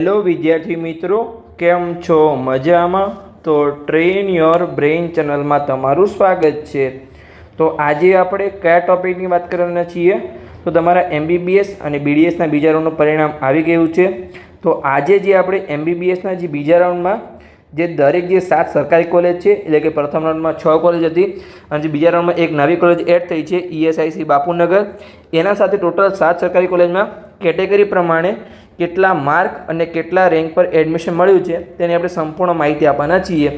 Hello વિદ્યાર્થી મિત્રો, કેમ છો? મજામાં? તો ટ્રેન યોર બ્રેઇન ચેનલમાં તમારું સ્વાગત છે. તો આજે આપણે કયા ટોપિકની વાત કરવાના છીએ? તો તમારા એમબીબીએસ અને બીડીએસના બીજા રાઉન્ડનું પરિણામ આવી ગયું છે. તો આજે જે આપણે એમબીબીએસના જે બીજા રાઉન્ડમાં જે દરેક જે સાત સરકારી કોલેજ છે, એટલે કે પ્રથમ રાઉન્ડમાં છ કોલેજ હતી, અને જે બીજા રાઉન્ડમાં એક નવી કોલેજ એડ થઈ છે ઈએસઆઈસી બાપુનગર. એના સાથે ટોટલ સાત સરકારી કોલેજમાં કેટેગરી પ્રમાણે કેટલા માર્ક અને કેટલા રેન્ક પર એડમિશન મળ્યું છે તેની આપણે સંપૂર્ણ માહિતી આપવાના છીએ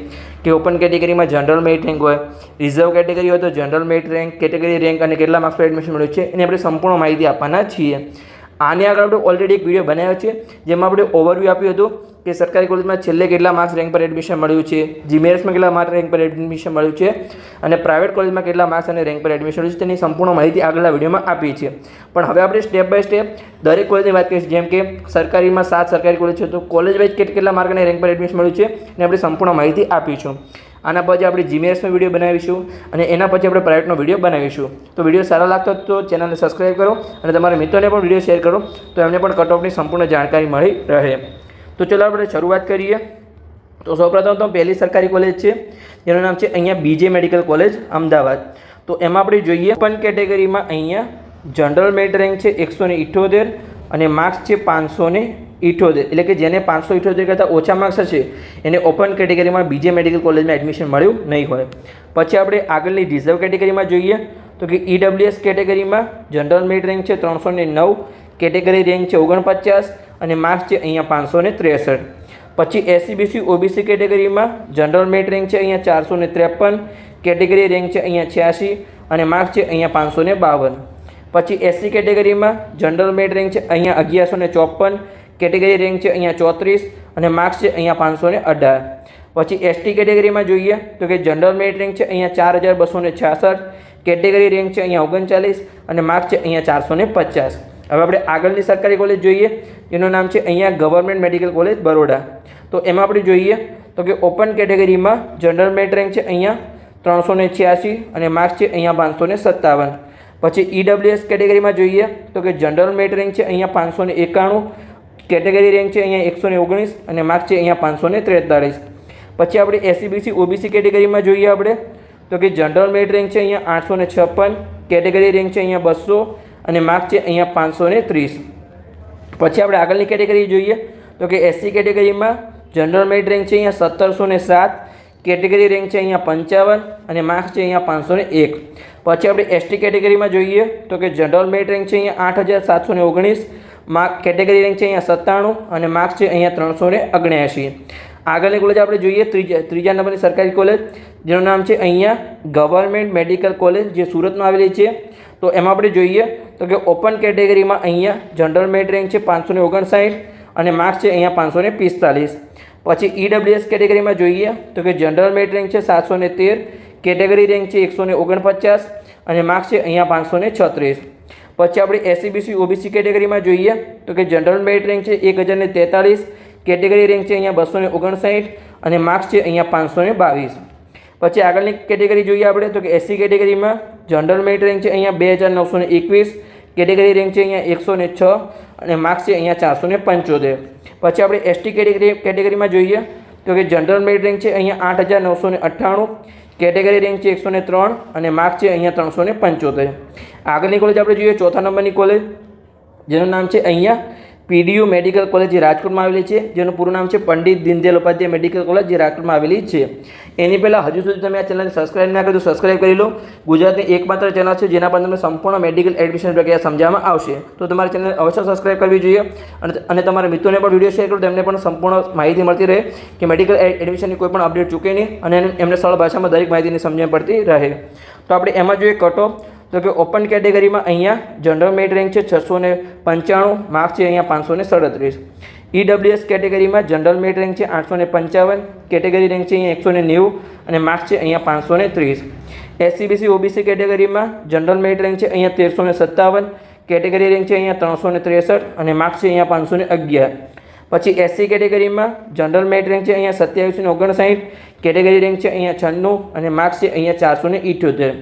કે ઓપન કેટેગરીમાં જનરલ મેરિટ રેન્ક હોય, રિઝર્વ કેટેગરી હોય તો general merit rank, category rank અને કેટલા માર્ક્સ પર એડમિશન મળ્યું છે એની આપણે સંપૂર્ણ માહિતી આપવાના છીએ. આની આગળ આપણે ઓલરેડી એક વીડિયો બનાવ્યો છે જેમાં આપણે ઓવરવ્યૂ આપ્યું હતું કે સરકારી કોલેજમાં છેલ્લે કેટલા માર્ક્સ રેન્ક પર એડમિશન મળ્યું છે? જીમેરસમાં કેટલા માર્ક રેન્ક પર એડમિશન મળ્યું છે? અને પ્રાઇવેટ કોલેજમાં કેટલા માર્ક્સ અને રેન્ક પર એડમિશન મળ્યું છે? તેની સંપૂર્ણ માહિતી આગળના વિડીયોમાં આપી છે પણ હવે આપણે સ્ટેપ બાય સ્ટેપ દરેક કોલેજની વાત કરીશું. જેમ કે સરકારીમાં સાત સરકારી કોલેજ છે, તો કોલેજ વાઇઝ કેટલા માર્ક અને રેન્ક પર એડમિશન મળ્યું છે? એને આપણે સંપૂર્ણ માહિતી આપીશું. આના પછી આપણે જીમેએસનો વીડિયો બનાવીશું અને એના પછી આપણે પ્રાઇવેટનો વીડિયો બનાવીશું. તો વીડિયો સારા લાગતો તો ચેનલને સબસ્ક્રાઈબ કરો અને તમારા મિત્રોને પણ વીડિયો શેર કરો તો એમને પણ કટઓફની સંપૂર્ણ જાણકારી મળી રહે. તો ચલો આપણે શરૂઆત કરીએ. તો સૌપ્રથમ તો પહેલી સરકારી કોલેજ છે, જેનું નામ છે અહીંયા બીજે મેડિકલ કોલેજ, અમદાવાદ. તો એમાં આપણે જોઈએ પણ કેટેગરીમાં અહીંયા જનરલ મેરિટ રેન્ક છે એકસો ને ઇઠ્યોતેર અને માર્ક્સ છે પાંચસો ને ઇઠ્યોતેર. એટલે કે જેને પાંચસો ઇઠ્યોતેર કરતાં ઓછા માર્ક્સ હશે, એને ઓપન કેટેગરીમાં બીજે મેડિકલ કોલેજમાં એડમિશન મળ્યું નહીં હોય. પછી આપણે આગળની રિઝર્વ કેટેગરીમાં જોઈએ, તો કે ઈડબ્લ્યુએસ કેટેગરીમાં જનરલ મેરિટ રેન્ક છે ત્રણસો ને નવ, કેટેગરી રેન્ક છે ઓગણપચાસ અને માર્ક્સ છે અહીંયા પાંચસો ને ત્રેસઠ પછી એસસીબીસી ઓબીસી કેટેગરીમાં જનરલ મેરિટ રેન્ક છે અહીંયા ચારસો ને ત્રેપન કેટેગરી રેન્ક છે અહીંયા છ્યાસી અને માર્ક્સ છે અહીંયા પાંચસો ને બાવન પછી એસસી કેટેગરીમાં જનરલ મેરિટ રેન્ક છે અહીંયા અગિયારસો ને ચોપન કેટેગરી રેન્ક છે અહીંયા ચોત્રીસ અને માર્ક્સ છે અહીંયા પાંચસો ને અઢાર પછી એસટી કેટેગરીમાં જોઈએ તો કે જનરલ મેરિટ રેન્ક છે અહીંયા ચાર હજાર બસો ને છાસઠ કેટેગરી રેન્ક છે અહીંયા ઓગણચાલીસ અને માર્ક્સ છે અહીંયા ચારસો ને પચાસ હવે આપણે આગળની સરકારી કોલેજ જોઈએ. એનું નામ છે અહીંયા ગવર્મેન્ટ મેડિકલ કોલેજ બરોડા. તો એમાં આપણે જોઈએ તો કે ઓપન કેટેગરીમાં જનરલ મેરિટ રેન્ક છે અહીંયા ત્રણસો ને છ્યાસી અને માર્ક્સ છે અહીંયા પાંચસો ને સત્તાવન. પછી ઈડબ્લ્યુએસ કેટેગરીમાં જોઈએ તો કે જનરલ મેરિટ રેન્ક છે અહીંયા પાંચસો ને એકાણું કેટેગરી રેન્ક છે અહીંયા એકસો ને ઓગણીસ અને માર્ક્સ છે અહીંયા પાંચસો ને ત્રેતાળીસ. પછી આપણે એસસીબીસી ઓબીસી કેટેગરીમાં જોઈએ આપણે તો કે જનરલ મેરિટ રેન્ક છે અહીંયા આઠસો ને છપ્પન કેટેગરી રેન્ક છે અહીંયા બસો અને માર્ક છે અહીંયા પાંચસો ને ત્રીસ. પછી આપણે આગળની કેટેગરી જોઈએ તો કે એસસી કેટેગરીમાં જનરલ મેરિટ રેન્ક છે અહીંયા સત્તરસો ને સાત, કેટેગરી રેન્ક છે અહીંયા પંચાવન અને માર્ક્સ છે અહીંયા પાંચસો એક. પછી આપણે એસટી કેટેગરીમાં જોઈએ તો કે જનરલ મેરિટ રેન્ક છે અહીંયા આઠ હજાર સાતસો ને ઓગણીસ, માર્ક કેટેગરી રેન્ક છે અહીંયા સત્તાણું અને માર્ક્સ છે અહીંયા ત્રણસો ને આગળની કોલેજ આપણે જોઈએ, ત્રીજા ત્રીજા નંબરની સરકારી કોલેજ જેનું નામ છે અહીંયા ગવર્મેન્ટ મેડિકલ કોલેજ જે સુરતમાં આવેલી છે. તો એમાં આપણે જોઈએ, તો કે ઓપન કેટેગરીમાં અહીંયા જનરલ મેરિટ રેન્ક છે પાંચસો ને ઓગણસાઠ અને માર્ક્સ છે અહીંયા પાંચસો ને પિસ્તાલીસ. પછી ઈડબ્લ્યુએસ કેટેગરીમાં જોઈએ, તો કે જનરલ મેરિટ રેન્ક છે સાતસો ને તેર કેટેગરી રેન્ક છે એકસો ને ઓગણપચાસ અને માર્ક્સ છે અહીંયા પાંચસો ને છત્રીસ. પછી આપણે એસસીબીસી ઓબીસી કેટેગરીમાં જોઈએ, તો કે જનરલ મેરિટ રેન્ક છે એક હજાર ને તેતાળીસ કેટેગરી રેન્ક છે અહીંયા બસો ઓગણસાઠ અને માર્ક્સ છે અહીંયા પાંચસો બાવીસ. પછી આગળની કેટેગરી જોઈએ આપણે તો કે એસસી કેટેગરીમાં જનરલ મેરિટ રેન્ક છે અહીંયા બે હજાર નવસો એકવીસ, કેટેગરી રેન્ક છે અહીંયા એકસો ને છ અને માર્ક્સ છે અહીંયા ચારસો ને પંચોતેર. પછી આપણે એસટી કેટેગરી, કેટેગરીમાં જોઈએ તો કે જનરલ મેરિટ રેન્ક છે અહીંયા આઠ હજાર નવસો ને અઠ્ઠાણું, કેટેગરી રેન્ક છે એકસો ને ત્રણ અને માર્ક્સ છે અહીંયા ત્રણસો ને પંચોતેર. આગળની કોલેજ આપણે જોઈએ ચોથા નંબરની કોલેજ જેનું નામ છે અહીંયા પીડીયુ મેડિકલ કોલેજ જે રાજકોટમાં આવેલી છે, જેનું પૂરું નામ છે પંડિત દીનદયાલ ઉપાધ્યાય મેડિકલ કોલેજ જે રાજકોટમાં આવેલી છે. એની પહેલાં હજુ સુધી તમે આ ચેનલને સબસ્ક્રાઇબ ના કરો તો સબસ્ક્રાઇબ કરી લો. ગુજરાતની એકમાત્ર ચેનલ છે જેના પર તમને સંપૂર્ણ મેડિકલ એડમિશન પ્રક્રિયા સમજાવવામાં આવશે. તો તમારે ચેનલ અવશ્ય સબસ્ક્રાઇબ કરવી જોઈએ અને અને તમારા મિત્રોને પણ વીડિયો શેર કરો, તેમને પણ સંપૂર્ણ માહિતી મળતી રહે કે મેડિકલ એડમિશનની કોઈ પણ અપડેટ ચૂકે નહીં અને એમને સરળ ભાષામાં દરેક માહિતીની સમજણ પડતી રહે. તો આપણે એમાં જોઈએ કટ તો કે ઓપન કેટેગરીમાં અહીંયા જનરલ મેરિટ રેન્ક છે છસો ને પંચાણું માર્ક્સ છે અહીંયા પાંચસો ને સડત્રીસ. ઈડબ્લ્યુએસ કેટેગરીમાં જનરલ મેરિટ રેન્ક છે આઠસો ને પંચાવન કેટેગરી રેન્ક છે અહીંયા એકસો ને નેવું અને માર્ક્સ છે અહીંયા પાંચસો ને ત્રીસ. એસસીબીસી ઓબીસી કેટેગરીમાં જનરલ મેરિટ રેન્ક છે અહીંયા તેરસો ને સત્તાવન કેટેગરી રેન્ક છે અહીંયા ત્રણસો ને ત્રેસઠ અને માર્ક્સ છે અહીંયા પાંચસો ને અગિયાર. પછી એસસી કેટેગરીમાં જનરલ મેરિટ રેન્ક છે અહીંયા સત્યાવીસો ને ઓગણસાઠ કેટેગરી રેન્ક છે અહીંયા છન્નું અને માર્ક્સ છે અહીંયા ચારસો ને ઇઠ્યોતેર.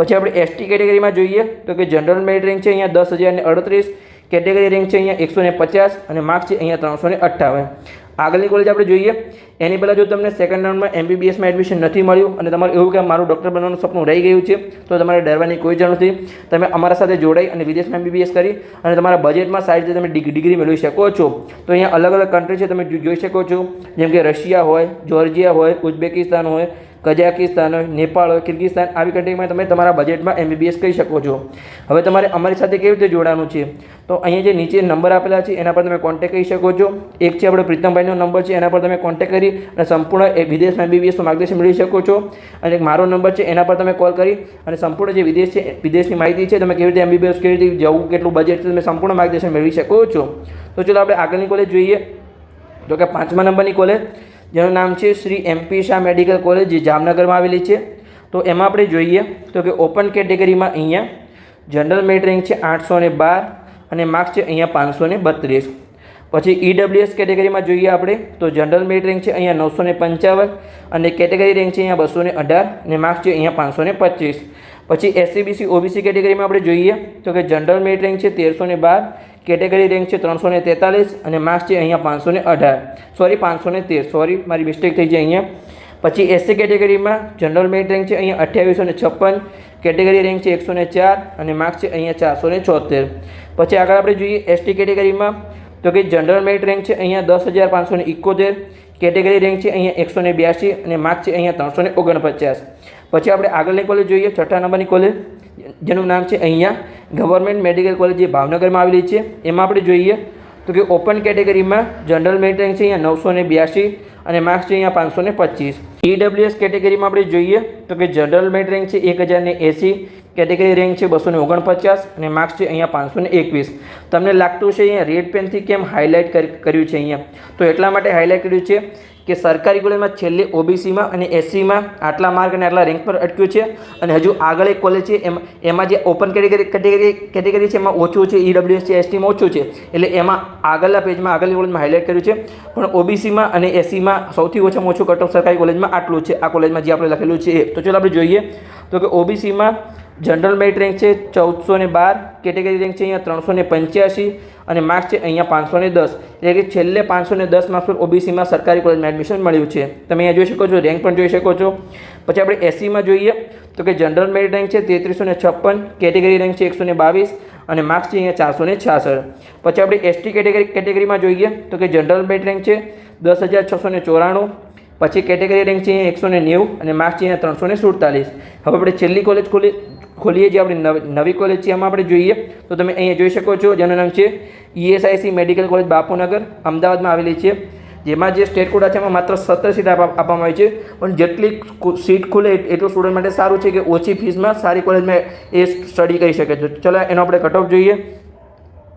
પછી આપણે એસટી કેટેગરીમાં જોઈએ તો કે જનરલ મેરિટ રેન્ક છે અહીંયા દસ હજાર અડત્રીસ કેટેગરી રેન્ક છે અહીંયા એકસો ને પચાસ અને માર્ક્સ છે અહીંયા ત્રણસો ને અઠ્ઠાવન. આગળની કોલેજ આપણે જોઈએ, એની પહેલાં જો તમને સેકન્ડ રાઉન્ડમાં એમબીબીએસમાં એડમિશન નથી મળ્યું અને તમારે એવું કે મારું ડૉક્ટર બનવાનું સપનું રહી ગયું છે, તો તમારે ડરવાની કોઈ જરૂર નથી. તમે અમારા સાથે જોડાઈ અને વિદેશમાં એમબીબીએસ કરી અને તમારા બજેટમાં સારી રીતે તમે ડિગ્રી મેળવી શકો છો. તો અહીંયા અલગ અલગ કન્ટ્રી છે, તમે જોઈ શકો છો. જેમ કે રશિયા હોય, જોર્જિયા હોય, ઉઝબેકિસ્તાન હોય કઝાકિસ્તાન હોય નેપાળ હોય કિર્ગિસ્તાન આવી કન્ટ્રીમાં તમે તમારા બજેટમાં એમબીબીએસ કરી શકો છો. હવે તમારે અમારી સાથે કેવી રીતે જોડાવાનું છે? તો અહીંયા જે નીચે નંબર આપેલા છે, એના પર તમે કોન્ટેક્ટ કરી શકો છો. એક છે આપણે પ્રીતમભાઈનો નંબર છે, એના પર તમે કોન્ટેક્ટ કરી અને સંપૂર્ણ એ વિદેશમાં એમબીબીએસનું માર્ગદર્શન મેળવી શકો છો. અને એક મારો નંબર છે, એના પર તમે કોલ કરી અને સંપૂર્ણ જે વિદેશ છે, વિદેશની માહિતી છે, તમે કેવી રીતે એમબીબીએસ કેવી રીતે જવું, કેટલું બજેટ છે, તમે સંપૂર્ણ માર્ગદર્શન મેળવી શકો છો. તો ચલો આપણે આગળની કોલેજ જોઈએ. તો કે પાંચમા નંબરની કોલેજ જેનું નામ છે Shri MP Shah medical college, જે જામનગરમાં આવેલી છે. તો એમાં આપણે જોઈએ તો કે ઓપન કેટેગરીમાં અહીંયા જનરલ મેરિટ રેન્ક છે આઠસો ને બાર અને માર્ક્સ છે અહીંયા પાંચસો ને બત્રીસ. પછી ઈડબ્લ્યુએસ કેટેગરીમાં જોઈએ આપણે તો જનરલ મેરિટ રેન્ક છે અહીંયા નવસો ને પંચાવન અને કેટેગરી રેન્ક છે અહીંયા બસો ને અઢાર અને માર્ક્સ છે અહીંયા પાંચસો ને પચીસ. પછી એસસીબીસી, ઓબીસી કેટેગરીમાં આપણે જોઈએ તો કે જનરલ મેરિટ રેન્ક છે તેરસો ને બાર કેટેગરી રેન્ક છે ત્રણસો ને તેતાલીસ અને માર્ક્સ છે અહીંયા પાંચસો ને અઢાર. સોરી પાંચસો ને તેર. સોરી મારી મિસ્ટેક થઈ છે અહીંયા. પછી એસસી કેટેગરીમાં જનરલ મેરિટ રેન્ક છે અહીંયા અઠ્યાવીસો ને છપ્પન, કેટેગરી રેન્ક છે એકસો ને ચાર અને માર્ક્સ છે અહીંયા ચારસો ને છોતેર. પછી આગળ આપણે જોઈએ એસટી કેટેગરીમાં, તો કે જનરલ મેરિટ રેન્ક છે અહીંયા દસ હજાર પાંચસો ને ઇકોતેર કેટેગરી રેન્ક છે અહીંયા એકસો ને બ્યાસી અને માર્ક્સ છે અહીંયા ત્રણસો ને ઓગણપચાસ. પછી આપણે આગળની કોલેજ જોઈએ, છઠ્ઠા નંબરની કોલેજ જેનું નામ છે અહીંયા ગવર્મેન્ટ મેડિકલ કોલેજ જે ભાવનગરમાં આવેલી છે, એમાં આપણે જોઈએ તો કે ઓપન કેટેગરીમાં જનરલ મેરિટ રેન્ક છે અહીંયા નવસો ને બ્યાસી અને માર્ક્સ છે અહીંયા પાંચસો ને પચીસ. ઈડબ્લ્યુએસ કેટેગરીમાં આપણે જોઈએ તો કે જનરલ મેરિટ રેન્ક છે એક હજાર ને એંસી, કેટેગરી રેન્ક છે બસો ને ઓગણપચાસ અને માર્ક્સ છે અહીંયા પાંચસો ને એકવીસ. તમને લાગતું છે અહીંયા રેડ પેનથી કેમ હાઇલાઇટ કર્યું છે અહીંયા? તો એટલા માટે હાઇલાઇટ કર્યું છે કે સરકારી કોલેજમાં છેલ્લે ઓબીસીમાં અને એસસીમાં આટલા માર્ક અને આટલા રેન્ક પર અટક્યું છે અને હજુ આગળ એક કોલેજ છે, એમાં એમાં જે ઓપન કેટેગરી કેટેગરી કેટેગરી છે, એમાં ઓછું છે ઈડબ્લ્યુએસ છે એસટીમાં ઓછું છે, એટલે એમાં આગળના પેજમાં, આગળની કોલેજમાં હાઇલાઇટ કર્યું છે. પણ ઓબીસીમાં અને એસસીમાં સૌથી ઓછામાં ઓછું કટ સરકારી કોલેજમાં આટલું છે. આ કોલેજમાં જે આપણે લખેલું છે તો ચલો આપણે જોઈએ. તો કે ઓબીસીમાં જનરલ મેરિટ રેન્ક છે ચૌદસો ને બાર, કેટેગરી રેન્ક છે અહીંયા ત્રણસો ને પંચ્યાસી અને માર્ક્સ છે અહીંયા પાંચસો ને દસ. એટલે કે છેલ્લે પાંચસો ને દસ માર્ક્સ પર ઓબીસીમાં સરકારી કોલેજમાં એડમિશન મળ્યું છે. તમે અહીંયા જોઈ શકો છો, રેન્ક પણ જોઈ શકો છો. પછી આપણે એસસીમાં જોઈએ, તો કે જનરલ મેરિટ રેન્ક છે તેત્રીસો ને છપ્પન, કેટેગરી રેન્ક છે એકસો ને બાવીસ અને માર્ક્સ છે અહીંયા ચારસો ને છાસઠ. પછી આપણે એસટી કેટેગરી, કેટેગરીમાં જોઈએ, તો કે જનરલ મેરિટ રેન્ક છે દસ હજાર છસો ને ચોરાણું, પછી કેટેગરી રેન્ક છે અહીંયા એકસો ને નેવું અને માર્ક્સ છે અહીંયા ત્રણસો ને સુડતાલીસ. હવે આપણે છેલ્લી કોલેજ ખોલી ખોલીએ જે આપણી નવી કોલેજ છે, એમાં આપણે જોઈએ. તો તમે અહીંયા જોઈ શકો છો, જેનું નામ છે ઈએસઆઈસી મેડિકલ કોલેજ બાપુનગર, અમદાવાદમાં આવેલી છે. જેમાં જે સ્ટેટ કોટા છે, એમાં માત્ર સત્તર સીટ આપવામાં આવી છે. પણ જેટલી સીટ ખુલે એટલું સ્ટુડન્ટ માટે સારું છે કે ઓછી ફીસમાં સારી કોલેજમાં એ સ્ટડી કરી શકે છે. ચલો, એનો આપણે કટ જોઈએ.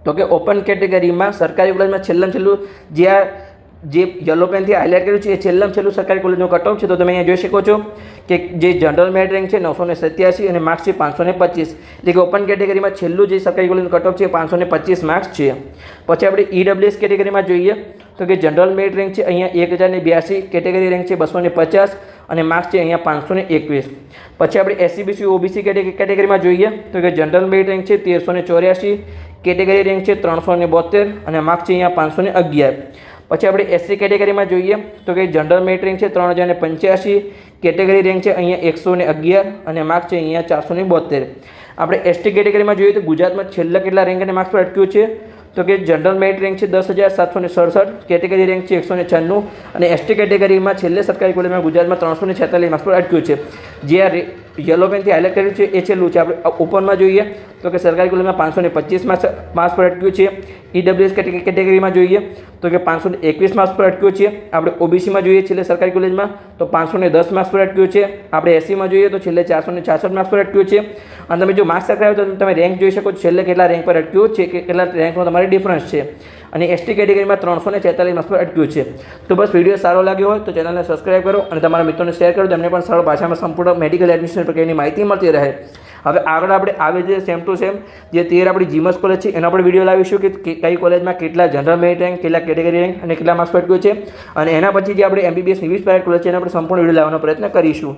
તો કે ઓપન કેટેગરીમાં સરકારી કોલેજમાં છેલ્લામાં છેલ્લું જે આ જે યલો પેનથી હાઇલાઇટ કર્યું છે, એ છેલ્લામાં છેલ્લું સરકારી કોલેજનું કટઓફ છે. તો તમે અહીંયા જોઈ શકો છો કે જે જનરલ મેરિટ રેન્ક છે, નવસો ને સત્યાસી અને માર્ક્સ છે, પાંચસો ને પચીસ. એટલે કે ઓપન કેટેગરીમાં છેલ્લું જે સરકારી કોલેજનું કટઓફ છે પાંચસો ને પચીસ માર્ક્સ છે. પછી આપણે ઈડબ્લ્યુએસ કેટેગરીમાં જોઈએ તો કે જનરલ મેરિટ રેન્ક છે, અહીંયા એક હજારને બ્યાસી કેટેગરી રેન્ક છે, બસો પચાસ અને માર્ક્સ છે, અહીંયા પાંચસો એકવીસ. પછી આપણે એસસીબીસી ઓબીસી કેટેગરીમાં જોઈએ તો કે જનરલ મેરિટ રેન્ક છે, તેરસો ચોર્યાસી કેટેગરી રેન્ક છે, ત્રણસો ને બોતેર અને માર્ક્સ છે, અહીંયા પાંચસો ને અગિયાર. પછી આપણે એસસી કેટેગરીમાં જોઈએ તો કે જનરલ મેરિટ રેન્ક છે ત્રણ હજાર ને પંચ્યાસી કેટેગરી રેન્ક છે અહીંયા એકસો ને અગિયાર અને માર્ક્સ છે અહીંયા ચારસો ને બોતેર આપણે એસટી કેટેગરીમાં જોઈએ તો ગુજરાતમાં છેલ્લા કેટલા રેન્ક અને માર્ક્સ પર અટક્યું છે? તો કે જનરલ મેરિટ રેન્ક છે દસ હજાર સાતસો ને સડસઠ કેટેગરી રેન્ક છે એકસો ને છન્નું અને એસટી કેટેગરીમાં છેલ્લે સરકારી કોલેજમાં ગુજરાતમાં ત્રણસો ને છેતાલીસ માર્ક્સ પર અટક્યું છે. જે આ યલો પેનથી હાઇલાઇટ કર્યું છે, એ છેલ્લું છે. આપણે ઓપનમાં જોઈએ તો કે સરકારી કોલેજમાં પાંચસો ને પચીસ માર્ક્સ માર્ક્સ પર અટક્યું છે. ઈડબ્લ્યુએસ કેટેગરીમાં જોઈએ તો કે પાંચસો ને એકવીસ માર્ક્સ પર અટક્યું છે. આપણે ઓબીસીમાં જોઈએ છેલ્લે સરકારી કોલેજમાં તો પાંચસો ને દસ માર્ક્સ પર અટક્યું છે. આપણે એસસીમાં જોઈએ તો છેલ્લે ચારસો ને છાસઠ માર્ક્સ પર અટક્યું છે. અને તમે જો માર્ક્સ ચકાવ્યો તો તમે રેન્ક જોઈ શકો છો. છેલ્લે કેટલા રેન્ક પર અટક્યું છે, કે કેટલા રેન્કમાં તમારે ડિફરન્સ છે. અને એસટી કેટેગરીમાં ત્રણસો ને છેતાલીસ માર્ક્સ અટક્યું છે. તો બસ વીડિયો સારો લાગ્યો હોય તો ચેનલને સબસ્ક્રાઈબ કરો અને તમારા મિત્રોને શેર કરો. તેમને પણ સરળ ભાષામાં સંપૂર્ણ મેડિકલ એડમિશન પ્રક્રિયાની માહિતી મળતી રહે. હવે આગળ આપણે આવે છે સેમ ટુ સેમ જે તેર આપણી જીમસ કોલેજ છે, એના પર વીડિયો લાવીશું કે કઈ કોલેજમાં કેટલા જનરલ મેરિટ રેન્ક કેટલા કેટેગરી રેન્ક અને કેટલા માર્ક્સ પર અટક્યું છે. અને એના પછી જે આપણે એમબીબીએસ ન્યૂઝ પ્રાઇવેટ કોલેજ છે, એના આપણે સંપૂર્ણ વીડિયો લાવવાનો પ્રયત્ન કરીશું.